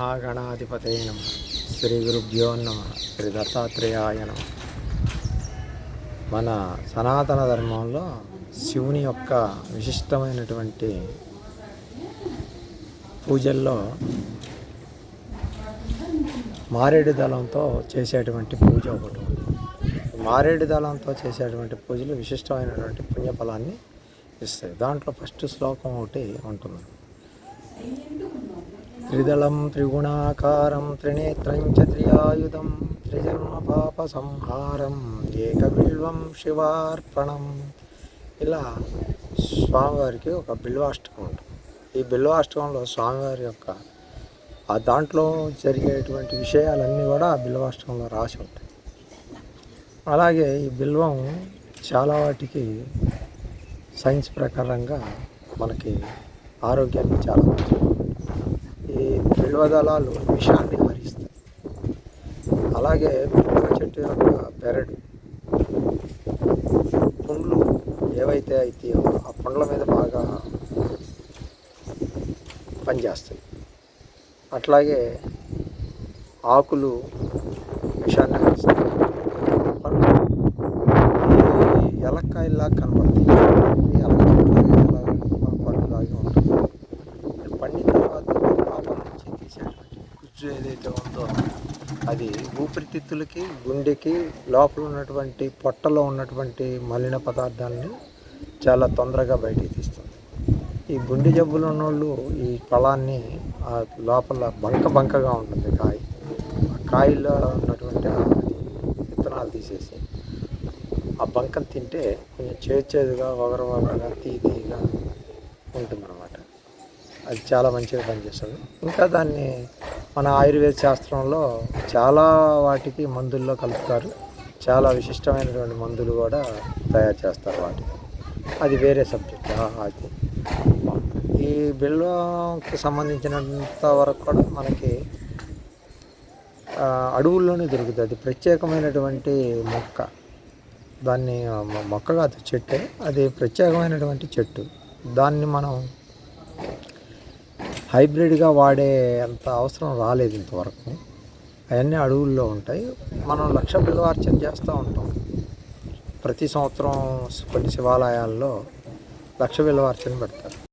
మహాగణాధిపతయ నమ. శ్రీ గురుభ్యో నమ. శ్రీ దత్తాత్రేయాయ నమ. మన సనాతన ధర్మంలో శివుని యొక్క విశిష్టమైనటువంటి పూజల్లో మారేడు దళంతో చేసేటువంటి పూజ ఒకటి. ఉంది. మారేడు దళంతో చేసేటువంటి పూజలు విశిష్టమైనటువంటి పుణ్యఫలాన్ని ఇస్తాయి. దాంట్లో ఫస్ట్ శ్లోకం ఒకటి ఉంటుంది. త్రిదళం త్రిగుణాకారం త్రినేత్రం చ త్రియాయుధం త్రిజన్మ పాప సంహారం ఏకబిల్వం శివార్పణం ఇలా స్వామివారికి ఒక బిల్వాష్టకం ఉంటుంది. ఈ బిల్వాష్టకంలో స్వామివారి యొక్క ఆ దాంట్లో జరిగేటువంటి విషయాలన్నీ కూడా ఆ బిల్వాష్టకంలో రాసి ఉంటాయి. అలాగే ఈ బిల్వం చాలా వాటికి సైన్స్ ప్రకారంగా మనకి ఆరోగ్యానికి చాలా మంచిది. ఈ విషాన్ని హరిస్తాయి అలాగే బిల్వ చెట్టు యొక్క పెరడు పుండ్లు ఏవైతే అయితే ఆ పండ్ల మీద బాగా పనిచేస్తాయి. అట్లాగే ఆకులు విషాన్ని హరిస్తాయి పండ్లు ఎలక్కాయల్లా కనబడతాయి. ఈ ఏదైతే ఉందో అది ఊపిరితిత్తులకి గుండెకి లోపల ఉన్నటువంటి పొట్టలో ఉన్నటువంటి మలిన పదార్థాలని చాలా తొందరగా బయటికి తీస్తుంది. ఈ గుండె జబ్బులు ఉన్నోళ్ళు ఈ ఫలాన్ని ఆ లోపల బంక బంకగా ఉంటుంది కాయ. ఆ కాయలో ఉన్నటువంటి విత్తనాలు తీసేసి ఆ బంకను తింటే కొంచెం చేదుగా వగర వగరగా తీ తీగా ఉంటుందన్నమాట. అది చాలా మంచిగా పనిచేస్తుంది. ఇంకా దాన్ని మన ఆయుర్వేద శాస్త్రంలో చాలా వాటికి మందుల్లో కలుపుతారు. చాలా విశిష్టమైనటువంటి మందులు కూడా తయారు చేస్తారు వాటికి అది వేరే సబ్జెక్ట్. అది. ఈ బిల్వంకి సంబంధించినంత వరకు కూడా మనకి అడవుల్లోనే దొరుకుతుంది. అది ప్రత్యేకమైనటువంటి మొక్క. దాన్ని మొక్క కాదు చెట్టే. అది ప్రత్యేకమైనటువంటి చెట్టు. దాన్ని మనం హైబ్రిడ్గా వాడే అంత అవసరం రాలేదు ఇంతవరకు. అవన్నీ అడవుల్లో ఉంటాయి. మనం లక్ష బిల్వార్చన చేస్తూ ఉంటాం. ప్రతి సంవత్సరం కొన్ని శివాలయాల్లో లక్ష బిల్వార్చన పెడతారు.